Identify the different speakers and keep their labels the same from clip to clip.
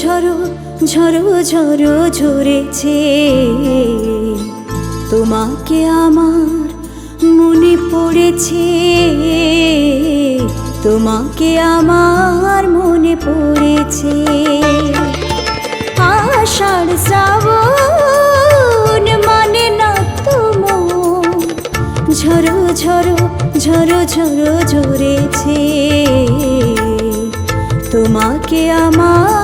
Speaker 1: ঝরো ঝরো ঝরো ঝরেছে। তোমাকে আমার মনে পড়েছে। তোমাকে আমার মনে পড়েছে। আষাঢ় শ্রাবণ মানে না তুমো ঝরো ঝরো ঝরো ঝরো ঝরেছে। তোমাকে আমার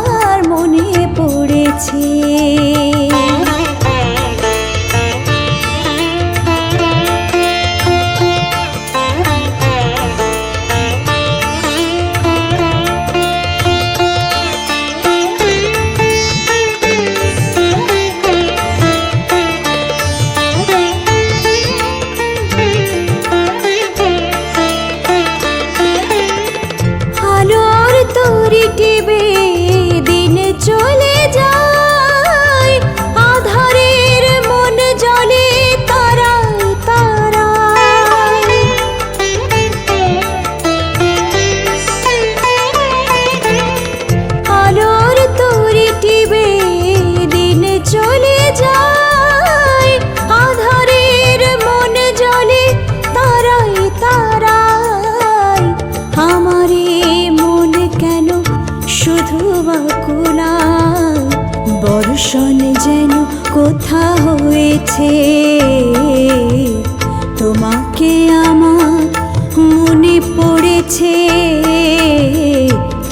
Speaker 1: বর্ষণ যেন কোথা হয়েছে? তোমাকে আমার মনে পড়েছে,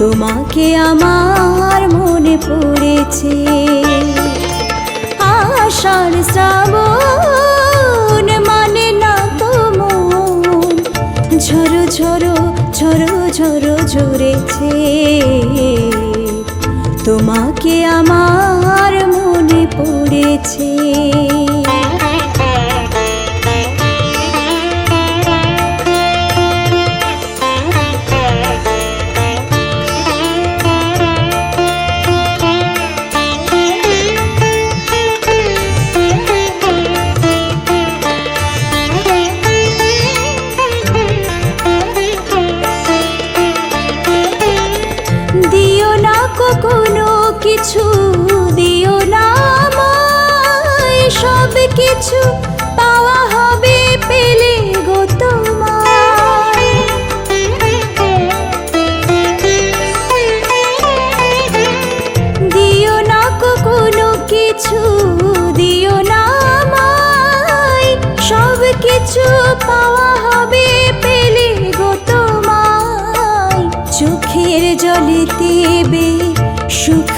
Speaker 1: তোমাকে আমার মনে পড়েছে। আষাঢ় শ্রাবণ মানে না তো মন, ঝরো ঝরো ঝরো ঝরো ঝরেছে। তোমাকে আমার পড়েছে কিছু দিও না আমায়। সব কিছু পাওয়া হবে পেলে গো তোমায়। চোখের জলে দেবে সুখ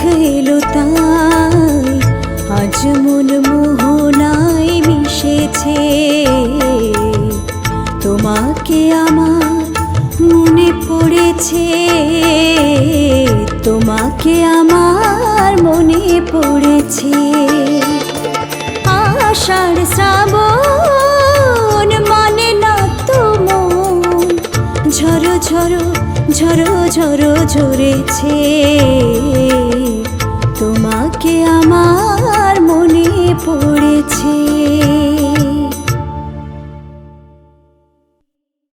Speaker 1: মনে পড়েছে, তোমাকে আমার মনে পড়েছে। আষাঢ় শ্রাবণ মানে না তো মন, ঝরো ঝরো ঝরো ঝরো ঝরেছে। তোমাকে আমার মনে পড়ে